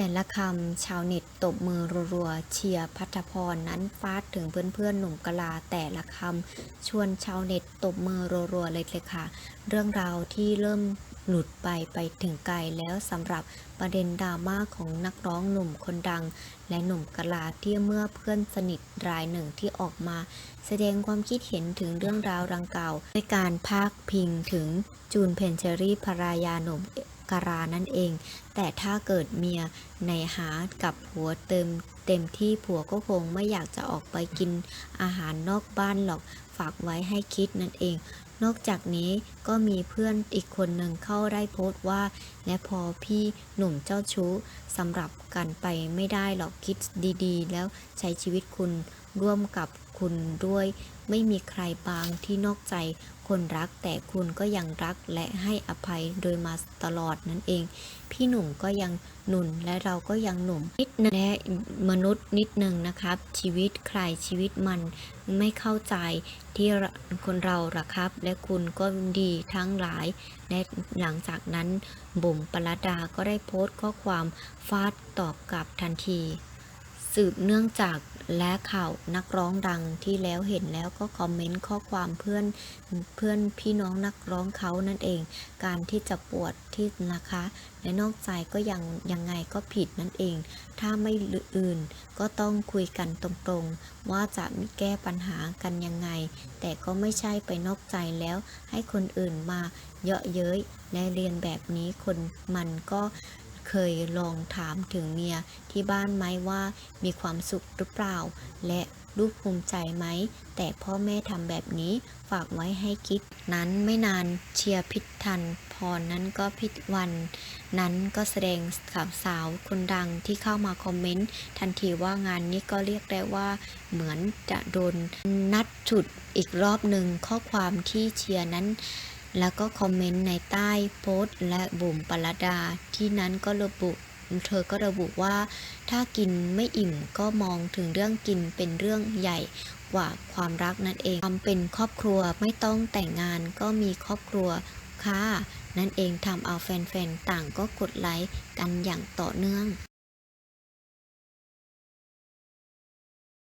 แต่ละคำชาวเน็ตตบมือรัวๆเชียร์พัทพรนั้นฟาดถึงเพื่อนๆหนุ่มกลาแต่ละคำชวนชาวเน็ตตบมือรัวๆเลยเลยค่ะ เรื่องราวที่เริ่มหลุดไปไปถึงไกลแล้วสำหรับประเด็นดราม่าของนักร้องหนุ่มคนดัง และหนุ่มกลาที่เมื่อเพื่อนสนิทรายหนึ่งที่ออกมา แสดงความคิดเห็นถึงเรื่องราวดังกล่าวด้วยการพากพิงถึงจูนเพนเชอรี่ภรรยาหนุ่ม กรานั่นเอง แต่ถ้าเกิดเมียในหากับผัวเติม เต็มที่ผัวก็คงไม่อยากจะออกไปกินอาหารนอกบ้านหรอกฝากไว้ให้คิดนั่นเอง นอกจากนี้ก็มีเพื่อนอีกคนหนึ่งเข้าได้โพสต์ว่า และพอพี่หนุ่มเจ้าชู้สำหรับกันไปไม่ได้หรอกคิดดีๆ แล้วใช้ชีวิตคุณร่วมกับคุณด้วย ไม่มีใครบางที่นอกใจคนรักแต่คุณก็ยังรักและให้อภัยโดยมาตลอดนั่นเอง พี่หนุ่มก็ยังหนุนและเราก็ยังหนุ่มนิดและมนุษย์นิดนึงนะครับ ชีวิตใครชีวิตมันไม่เข้าใจที่คนเราหรอครับ และคุณก็ดีทั้งหลาย และหลังจากนั้นบุ๋มปรดาก็ได้โพสต์ข้อความฟาดตอบกลับทันที สืบเนื่องจากและข่าวนักร้องดังที่แล้วเห็นแล้วก็คอมเมนต์ข้อความเพื่อนเพื่อนพี่น้องนักร้องเขานั่นเอง การที่จะปวดที่นะคะและนอกใจก็ยังยังไงก็ผิดนั่นเอง ถ้าไม่อื่นก็ต้องคุยกันตรงๆ ว่าจะมีแก้ปัญหากันยังไง แต่ก็ไม่ใช่ไปนอกใจแล้ว ให้คนอื่นมาเยาะเย้ยและเรียนแบบนี้คนมันก็ เคยลองถามถึงเมียที่บ้านไหมว่ามีความสุขหรือเปล่า และลูกภูมิใจไหม แต่พ่อแม่ทำแบบนี้ฝากไว้ให้คิด นั้นไม่นานเชียร์พิทันพรนั้นก็พิวัน นั้นก็แสดงข่าวสาวคนดังที่เข้ามาคอมเมนต์ ทันทีว่างานนี้ก็เรียกได้ว่าเหมือนจะโดนนัดฉุดอีกรอบหนึ่งข้อความที่เชียร์นั้น แล้วก็คอมเมนต์ในใต้โพสต์และบุ๋มปรดา ที่นั้นก็ระบุ เธอก็ระบุว่า ถ้ากินไม่อิ่มก็มองถึงเรื่องกินเป็นเรื่องใหญ่กว่าความรักนั่นเองทำเป็นครอบครัวไม่ต้องแต่งงานก็มีครอบครัวค่ะ นั่นเองทำเอาแฟนๆ ต่างก็กดไลค์กันอย่างต่อเนื่อง